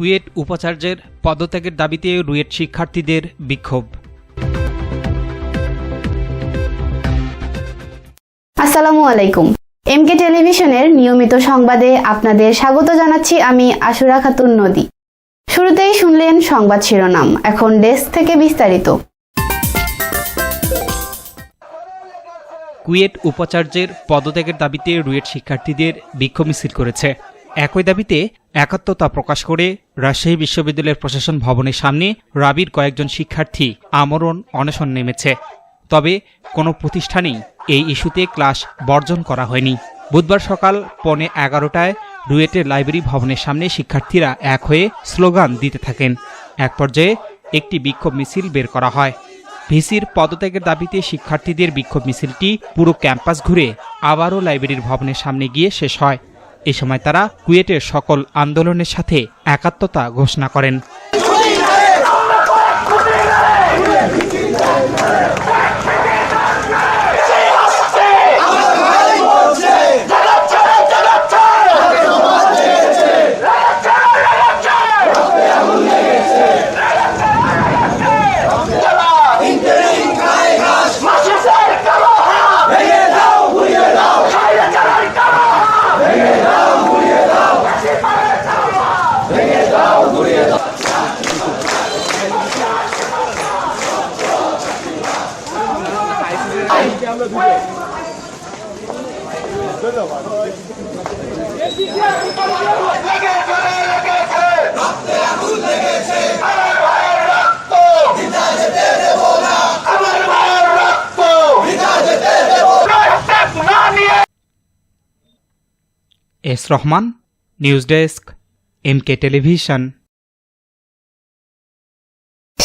কুয়েট উপাচার্যের পদত্যাগের দাবিতে রুয়েট শিক্ষার্থীদের বিক্ষোভ। আসসালামু আলাইকুম। এমকে টেলিভিশনের নিয়মিত সংবাদে আপনাদের স্বাগত জানাচ্ছি আমি আশুরা খাতুন নদী। শুরুতেই শুনলেন সংবাদ শিরোনাম এখন ডেস্ক থেকে বিস্তারিত। কুয়েট উপাচার্যের পদত্যাগের দাবিতে রুয়েট শিক্ষার্থীদের বিক্ষোভ মিছিল করেছে। একই দাবিতে একাত্মতা প্রকাশ করে রাজশাহী বিশ্ববিদ্যালয়ের প্রশাসন ভবনের সামনে রাবির কয়েকজন শিক্ষার্থী আমরণ অনশন নেমেছে। তবে কোনো প্রতিষ্ঠানেই এই ইস্যুতে ক্লাস বর্জন করা হয়নি। বুধবার সকাল পৌনে এগারোটায় রুয়েটের লাইব্রেরি ভবনের সামনে শিক্ষার্থীরা এক হয়ে স্লোগান দিতে থাকেন। এক পর্যায়ে একটি বিক্ষোভ মিছিল বের করা হয়। ভিসির পদত্যাগের দাবিতে শিক্ষার্থীদের বিক্ষোভ মিছিলটি পুরো ক্যাম্পাস ঘুরে আবারও লাইব্রেরির ভবনের সামনে গিয়ে শেষ হয়। এ সময় তারা কুয়েটের সকল আন্দোলনের সাথে একাত্মতা ঘোষণা করেন। S Rahman news desk MK television.